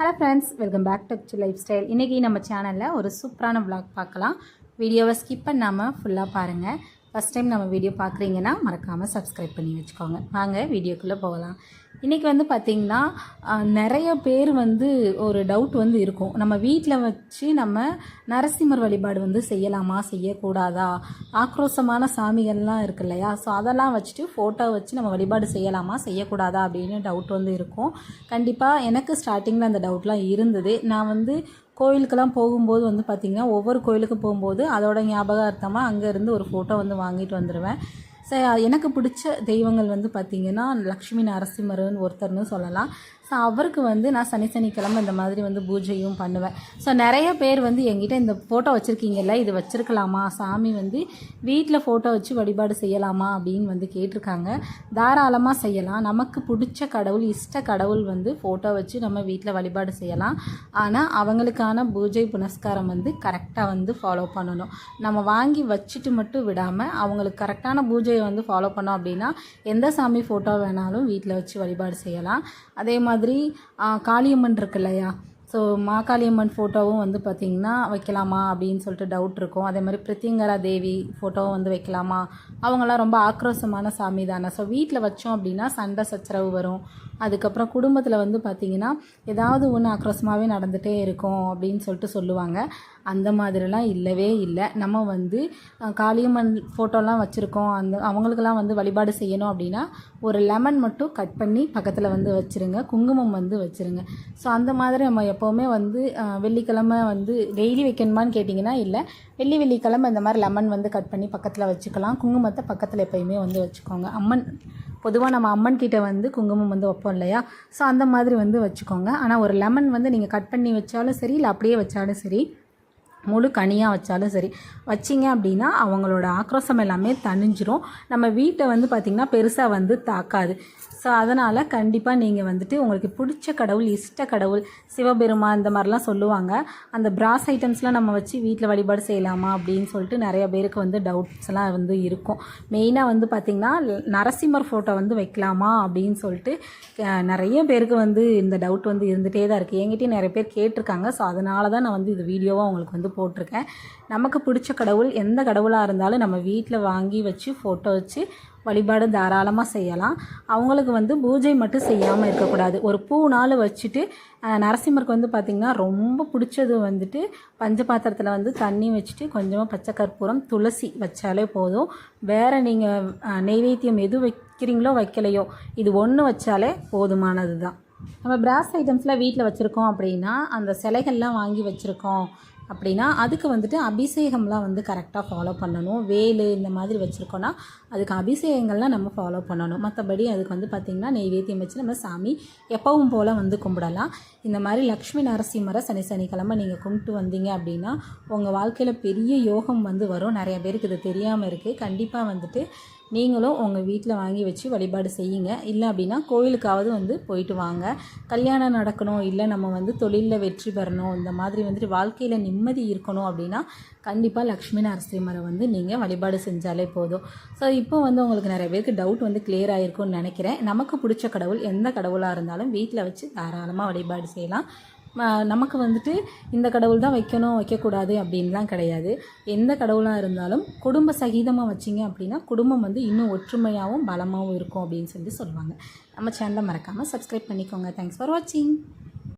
Hello friends welcome back to lifestyle இன்றைக்கி நம்ம சேனலில் ஒரு சூப்பரான விளாக் பார்க்கலாம். வீடியோவை ஸ்கிப் பண்ணாமல் ஃபுல்லாக பாருங்கள் ஃபஸ்ட் டைம் நம்ம வீடியோ பார்க்குறீங்கன்னா மறக்காமல் சப்ஸ்கிரைப் பண்ணி வச்சுக்கோங்க. வாங்க வீடியோக்குள்ளே போகலாம். இன்றைக்கி வந்து பார்த்திங்கன்னா நிறைய பேர் வந்து ஒரு டவுட் வந்து இருக்கும். நம்ம வீட்டில் வச்சு நம்ம நரசிம்மர் வழிபாடு வந்து செய்யலாமா செய்யக்கூடாதா? ஆக்ரோஷமான சாமிகள்லாம் இருக்கு இல்லையா? ஸோ அதெல்லாம் வச்சுட்டு ஃபோட்டோ வச்சு நம்ம வழிபாடு செய்யலாமா செய்யக்கூடாதா அப்படின்னு டவுட் வந்து இருக்கும். கண்டிப்பாக எனக்கு ஸ்டார்டிங்கில் அந்த டவுட்லாம் இருந்தது. நான் வந்து கோயிலுக்கெல்லாம் போகும்போது வந்து பார்த்திங்கன்னா ஒவ்வொரு கோயிலுக்கு போகும்போது அதோட ஞாபகார்த்தமாக அங்கேருந்து ஒரு ஃபோட்டோ வந்து வாங்கிட்டு வந்துடுவேன் எனக்கு பிடிச்ச தெய்வங்கள் வந்து பார்த்திங்கன்னா லக்ஷ்மி நரசிம்மர்னு ஒருத்தர்னு சொல்லலாம். ஸோ அவருக்கு வந்து நான் சனி சனிக்கிழமை இந்த மாதிரி வந்து பூஜையும் பண்ணுவேன். ஸோ நிறைய பேர் வந்து என்கிட்ட இந்த ஃபோட்டோ வச்சுருக்கீங்கல்ல இது வச்சுருக்கலாமா? சாமி வந்து வீட்டில் ஃபோட்டோ வச்சு வழிபாடு செய்யலாமா அப்படின்னு வந்து கேட்டிருக்காங்க. தாராளமாக செய்யலாம். நமக்கு பிடிச்ச கடவுள் இஷ்ட கடவுள் வந்து ஃபோட்டோ வச்சு நம்ம வீட்டில் வழிபாடு செய்யலாம். ஆனால் அவங்களுக்கான பூஜை புனஸ்காரம் வந்து கரெக்டாக வந்து ஃபாலோ பண்ணணும். நம்ம வாங்கி வச்சுட்டு மட்டும் விடாமல் அவங்களுக்கு கரெக்டான பூஜையை வந்து ஃபாலோ பண்ணோம் அப்படின்னா எந்த சாமி ஃபோட்டோ வேணாலும் வீட்டில் வச்சு வழிபாடு செய்யலாம். அதே மாதிரி மாதிரி காளியம்மன் இருக்கு இல்லையா ஸோ மாகாளியம்மன் ஃபோட்டோவும் வந்து பார்த்திங்கன்னா வைக்கலாமா அப்படின்னு சொல்லிட்டு டவுட் இருக்கும். அதே மாதிரி பிரித்திங்கரா தேவி ஃபோட்டோவும் வந்து வைக்கலாமா? அவங்களாம் ரொம்ப ஆக்ரோஷமான சாமி தானே. ஸோ வீட்டில் வச்சோம் அப்படின்னா சண்டை சச்சரவு வரும். அதுக்கப்புறம் குடும்பத்தில் வந்து பார்த்திங்கன்னா ஏதாவது ஒன்று ஆக்ரோஷமாகவே நடந்துகிட்டே இருக்கும் அப்படின்னு சொல்லிட்டு சொல்லுவாங்க. அந்த மாதிரிலாம் இல்லவே இல்லை. நம்ம வந்து காளியம்மன் ஃபோட்டோலாம் வச்சுருக்கோம். அந்த அவங்களுக்கெல்லாம் வந்து வழிபாடு செய்யணும் அப்படின்னா ஒரு லெமன் மட்டும் கட் பண்ணி பக்கத்தில் வந்து வச்சுருங்க. குங்குமம் வந்து வச்சுருங்க. ஸோ அந்த மாதிரி நம்ம எப்போவுமே வந்து வெள்ளிக்கிழமை வந்து டெய்லி வைக்கணுமான்னு கேட்டிங்கன்னா இல்லை. வெள்ளி வெள்ளிக்கிழமை இந்த மாதிரி லெமன் வந்து கட் பண்ணி பக்கத்தில் வச்சுக்கலாம். குங்குமத்தை பக்கத்தில் எப்போயுமே வந்து வச்சுக்கோங்க. அம்மன் பொதுவாக நம்ம அம்மன் கிட்டே வந்து குங்குமம் வந்து வைப்போம் இல்லையா? ஸோ அந்த மாதிரி வந்து வச்சுக்கோங்க. ஆனால் ஒரு லெமன் வந்து நீங்கள் கட் பண்ணி வச்சாலும் சரி இல்லை அப்படியே வச்சாலும் சரி முழு கனியாக வச்சாலும் சரி. வச்சிங்க அப்படின்னா அவங்களோட ஆக்ரோஷம் எல்லாமே தணிஞ்சிரும். நம்ம வீட்டை வந்து பார்த்திங்கன்னா பெருசாக வந்து தாக்காது. ஸோ அதனால் கண்டிப்பாக நீங்கள் வந்துட்டு உங்களுக்கு பிடிச்ச கடவுள் இஷ்ட கடவுள் சிவபெருமான் இந்த மாதிரிலாம் சொல்லுவாங்க. அந்த பிராஸ் ஐட்டம்ஸ்லாம் நம்ம வச்சு வீட்டில் வழிபாடு செய்யலாமா அப்படின்னு சொல்லிட்டு நிறைய பேருக்கு வந்து டவுட்ஸ்லாம் வந்து இருக்கும். மெயினாக வந்து பார்த்திங்கன்னா நரசிம்மர் ஃபோட்டோ வந்து வைக்கலாமா அப்படின்னு சொல்லிட்டு நிறைய பேருக்கு வந்து இந்த டவுட் வந்து இருந்துகிட்டே தான் இருக்குது என்கிட்டயும் நிறைய பேர் கேட்டிருக்காங்க. ஸோ அதனால தான் நான் வந்து இது வீடியோவாக உங்களுக்கு வந்து போட்டிருக்கேன். நமக்கு பிடிச்ச கடவுள் எந்த கடவுளாக இருந்தாலும் நம்ம வீட்டில் வாங்கி வச்சு ஃபோட்டோ வச்சு வழிபாடு தாராளமாக செய்யலாம். அவங்களுக்கு வந்து பூஜை மட்டும் செய்யாமல் இருக்கக்கூடாது. ஒரு பூ நாள் வச்சுட்டு நரசிம்மருக்கு வந்து பார்த்திங்கன்னா ரொம்ப பிடிச்சது வந்துட்டு பஞ்ச பாத்திரத்தில் வந்து தண்ணி வச்சுட்டு கொஞ்சமாக பச்சை கற்பூரம் துளசி வச்சாலே போதும். வேறு நீங்கள் நெய்வேத்தியம் எது வைக்கிறீங்களோ வைக்கலையோ இது ஒன்று வச்சாலே போதுமானது தான் நம்ம பிராஸ் ஐட்டம்ஸ்லாம் வீட்டில் வச்சுருக்கோம் அப்படின்னா அந்த சிலைகள்லாம் வாங்கி வச்சுருக்கோம். அப்படின்னா அதுக்கு வந்துட்டு அபிஷேகம்லாம் வந்து கரெக்டாக ஃபாலோ பண்ணணும். வேலு இந்த மாதிரி வச்சுருக்கோன்னா அதுக்கு அபிஷேகங்கள்லாம் நம்ம ஃபாலோ பண்ணணும். மற்றபடி அதுக்கு வந்து பார்த்திங்கன்னா நெய்வேத்தியம் வச்சு நம்ம சாமி எப்பவும் போல் வந்து கும்பிடலாம். இந்த மாதிரி லக்ஷ்மி நரசிம்மரை சனி சனிக்கிழமை நீங்கள் கும்பிட்டு வந்தீங்க அப்படின்னா உங்கள் வாழ்க்கையில் பெரிய யோகம் வந்து வரும். நிறைய பேருக்கு இது தெரியாமல் இருக்குது கண்டிப்பாக வந்துட்டு நீங்களும் உங்கள் வீட்டில் வாங்கி வச்சு வழிபாடு செய்யுங்க. இல்லை அப்படின்னா கோயிலுக்காவது வந்து போயிட்டு வாங்க. கல்யாணம் நடக்கணும் இல்லை நம்ம வந்து தொழிலில் வெற்றி பெறணும் இந்த மாதிரி வந்துட்டு வாழ்க்கையில் நிம்மதி இருக்கணும் அப்படின்னா கண்டிப்பாக லக்ஷ்மி நரசிம்மரை வந்து நீங்கள் வழிபாடு செஞ்சாலே போதும். ஸோ இப்போ வந்து உங்களுக்கு நிறைய பேருக்கு டவுட் வந்து கிளியர் ஆகிருக்கும்னு நினைக்கிறேன். நமக்கு பிடிச்ச கடவுள் எந்த கடவுளாக இருந்தாலும் வீட்டில் வச்சு தாராளமாக வழிபாடு செய்யலாம். நமக்கு வந்துட்டு இந்த கடவுள் தான் வைக்கணும் வைக்கக்கூடாது அப்படின்லாம் கிடையாது. எந்த கடவுளாக இருந்தாலும் குடும்ப சகிதமாக வச்சிங்க அப்படின்னா குடும்பம் வந்து இன்னும் ஒற்றுமையாகவும் பலமாகவும் இருக்கும் அப்படின்னு சொல்லி சொல்லுவாங்க. நம்ம சேனலை மறக்காமல் சப்ஸ்கிரைப் பண்ணிக்கோங்க. தேங்க்ஸ் ஃபார் வாட்சிங்